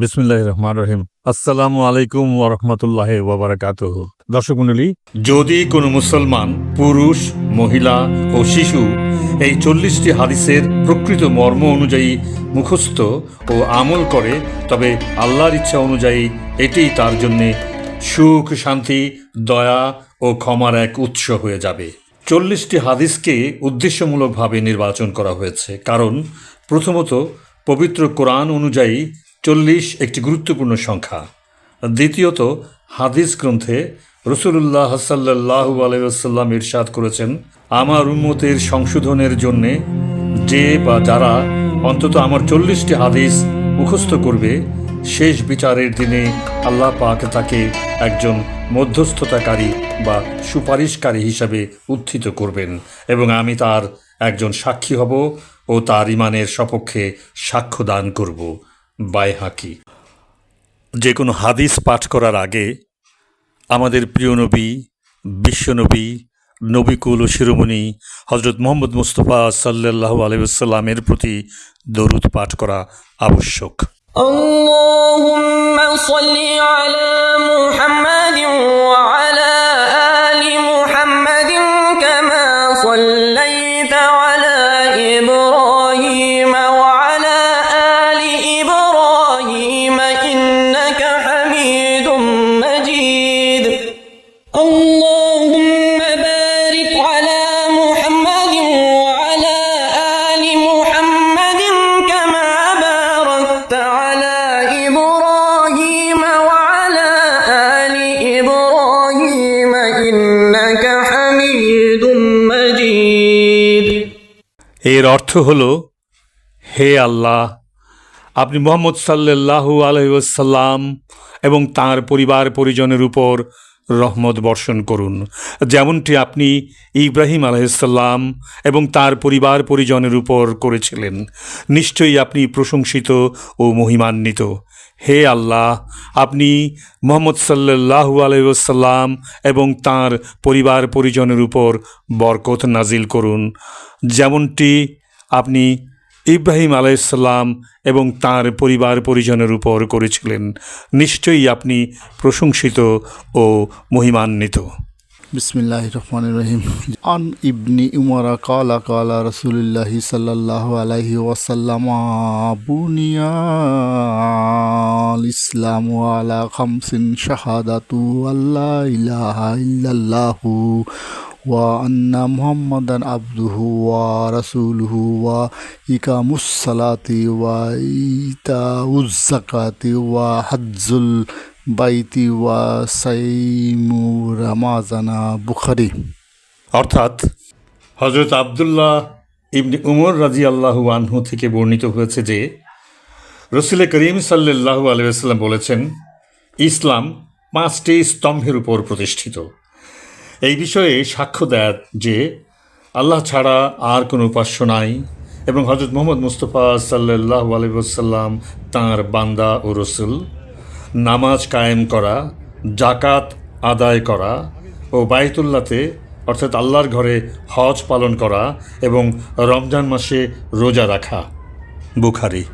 বিসমিল্লাহ রহমান রহিম। আসসালামু আলাইকুম ওরহমতুল্লাহ ওবরাকাত দর্শক মন্ডলী যদি কোনো মুসলমান, পুরুষ, মহিলা ও শিশু এই চল্লিশটি হাদিসের প্রকৃত মর্ম অনুযায়ী মুখস্থ ও আমল করে, তবে আল্লাহর ইচ্ছা অনুযায়ী এটিই তার জন্যে সুখ, শান্তি, দয়া ও ক্ষমার এক উৎস হয়ে যাবে। চল্লিশটি হাদিসকে উদ্দেশ্যমূলকভাবে নির্বাচন করা হয়েছে। কারণ প্রথমত, পবিত্র কোরআন অনুযায়ী চল্লিশ একটি গুরুত্বপূর্ণ সংখ্যা। দ্বিতীয়ত, হাদিস গ্রন্থে রসুল্লাহ সাল্লাহ আলাইসাল্লাম ইরশাদ করেছেন, আমার উন্মতের সংশোধনের জন্যে যে বা যারা অন্তত আমার চল্লিশটি হাদিস মুখস্থ করবে, শেষ বিচারের দিনে আল্লাহ পাক তাকে একজন মধ্যস্থতাকারী বা সুপারিশকারী হিসাবে উত্থিত করবেন এবং আমি তার একজন সাক্ষী হব ও তার ইমানের সপক্ষে সাক্ষ্য দান করব। বাইহাকি যে কোনো হাদিস পাঠ করার আগে আমাদের প্রিয় নবী বিশ্বনবী নবিকুল ও শিরোমণি হজরত মোহাম্মদ মুস্তফা সাল্লাহ আলহামের প্রতি দরুদ পাঠ করা আবশ্যক اللهم صل على এর অর্থ হল হে আল্লাহ আপনি মোহাম্মদ সাল্লাল্লাহু আলহিসাল্লাম এবং তার পরিবার পরিজনের উপর রহমত বর্ষণ করুন। যেমনটি আপনি ইব্রাহিম আলহিসাল্লাম এবং তার পরিবার পরিজনের উপর করেছিলেন, নিশ্চয়ই আপনি প্রশংসিত ও মহিমান্বিত। হে আল্লাহ, আপনি মোহাম্মদ সাল্লাল্লাহু আলহিসাল্লাম এবং তার পরিবার পরিজনের উপর বরকত নাজিল করুন। যেমনটি আপনি ইব্রাহিম আলাইসাল্লাম এবং তার পরিবার পরিজনের উপর করেছিলেন। নিশ্চয়ই আপনি প্রশংসিত ও মহিমান্বিত। বিসমিল্লাহ রহমান রহিম। আন ইবনি উমরা কালা কালা রসুলিল্লাহ সাল্লাহ আলাইহি ওয়াসাল্লাম বুনিয়াল ইসলাম আলা খামসিন শাহাদাতু আল্লাহ ইলাহা وأن محمدا عبده ورسوله وإقام الصلاة وإيتاء الزكاة وحج البيت وصيم رمضان বুখারি অর্থাৎ হজরত আবদুল্লাহ ইবনে উমর রাজি আল্লাহু আনহু থেকে বর্ণিত হয়েছে যে রসুল করিম সাল্লাল্লাহু আলাইসাল্লাম বলেছেন ইসলাম পাঁচটি স্তম্ভের উপর প্রতিষ্ঠিত এই বিষয়ে সাক্ষ্য দেয় যে আল্লাহ ছাড়া আর কোনো উপাস্য নাই এবং হজরত মোহাম্মদ মুস্তফা সাল্লাহ আলহিসাল্লাম তাঁর বান্দা ও রসুল, নামাজ কায়েম করা জাকাত আদায় করা ও বায়তুল্লাতে অর্থাৎ আল্লাহর ঘরে হজ পালন করা এবং রমজান মাসে রোজা রাখা। বুখারি।